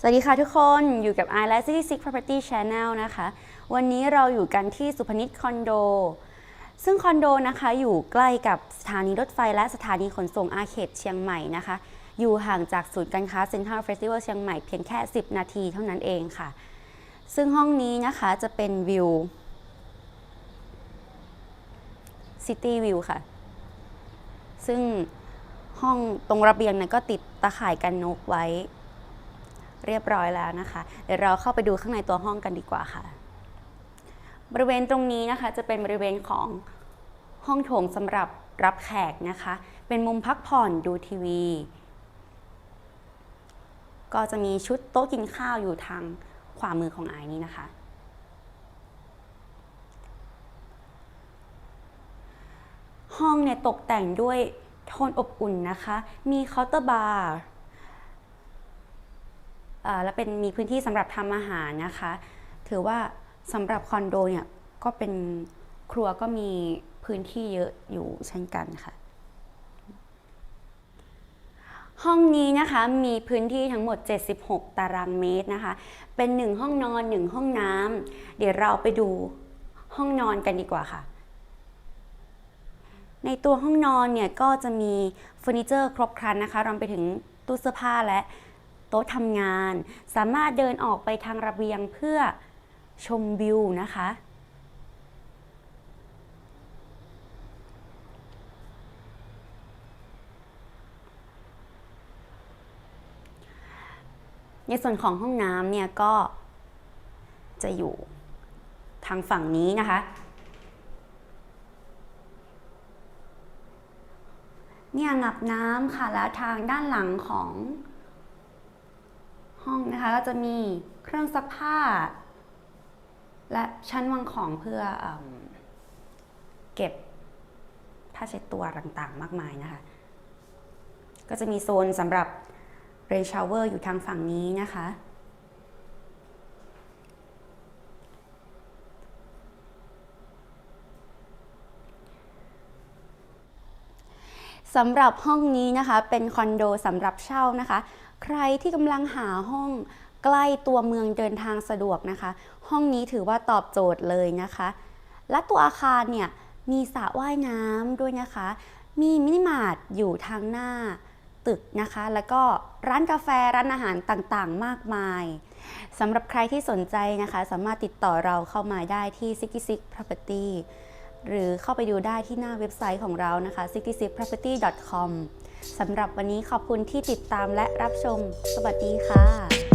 สวัสดีค่ะทุกคนอยู่กับ i และ City Six Property Channel นะคะ วันนี้เราอยู่กันที่สุพนิชคอนโด ซึ่งคอนโดนะคะอยู่ใกล้กับสถานีรถไฟและสถานีขนส่งอาเขตเชียงใหม่นะคะ อยู่ห่างจากศูนย์การค้าเซ็นทรัลเฟสติวัลเชียงใหม่เพียงแค่ 10 นาทีเท่านั้นเองค่ะ ซึ่งห้องนี้นะคะจะเป็นวิว City View ค่ะ ซึ่งห้องตรงระเบียงเนี่ยก็ติดตะข่ายกันนกไว้ เรียบร้อยแล้วนะคะ เดี๋ยวเราเข้าไปดูข้างในตัวห้องกันดีกว่าค่ะ บริเวณตรงนี้นะคะจะเป็นบริเวณของห้องโถงสำหรับรับแขกนะคะ เป็นมุมพักผ่อนดูทีวี ก็จะมีชุดโต๊ะกินข้าวอยู่ทางขวามือของไอายนี้นะคะ ห้องเนี่ยตกแต่งด้วยโทนอบอุ่นนะคะ มีเคาน์เตอร์บาร์ และเป็นมีพื้นที่สำหรับทำอาหารนะคะ ถือว่าสำหรับคอนโดเนี่ยก็เป็นครัวก็มีพื้นที่เยอะอยู่เช่นกันค่ะ ห้องนี้นะคะมีพื้นที่ทั้งหมด 76 ตารางเมตรนะคะ เป็น 1 ห้องนอน 1 ห้องน้ำเดี๋ยวเราไปดูห้องนอนกันดีกว่าค่ะ ในตัวห้องนอนเนี่ยก็จะมีเฟอร์นิเจอร์ครบครันนะคะรวมไปถึงตู้เสื้อผ้าและ โต๊ะทำงาน สามารถเดินออกไปทางระเบียงเพื่อชมวิวนะคะ ในส่วนของห้องน้ำเนี่ยก็จะอยู่ทางฝั่งนี้นะคะ เนี่ยงับน้ำค่ะ แล้วทางด้านหลังของ ห้องนะคะก็จะมีเครื่องซักผ้า และชั้นวางของเพื่อเอเก็บผ้าเช็ดตัวต่างๆ มากมายนะคะ ก็จะมีโซนสำหรับเรนชาวเวอร์อยู่ทางฝั่งนี้นะคะ สำหรับห้องนี้นะคะเป็นคอนโดสำหรับเช่านะคะ ใครที่กำลังหาห้องใกล้ตัวเมืองเดินทางสะดวกนะคะ ห้องนี้ถือว่าตอบโจทย์เลยนะคะ และตัวอาคารเนี่ยมีสระว่ายน้ำด้วยนะคะ มีมินิมาร์ทอยู่ทางหน้าตึกนะคะ แล้วก็ร้านกาแฟร้านอาหารต่างๆ มากมายสำหรับใครที่สนใจนะคะ สามารถติดต่อเราเข้ามาได้ที่ 66 Property หรือเข้าไปดูได้ที่หน้าเว็บไซต์ของเรานะคะ 66property.com สำหรับวันนี้ขอบคุณที่ติดตามและรับชม สวัสดีค่ะ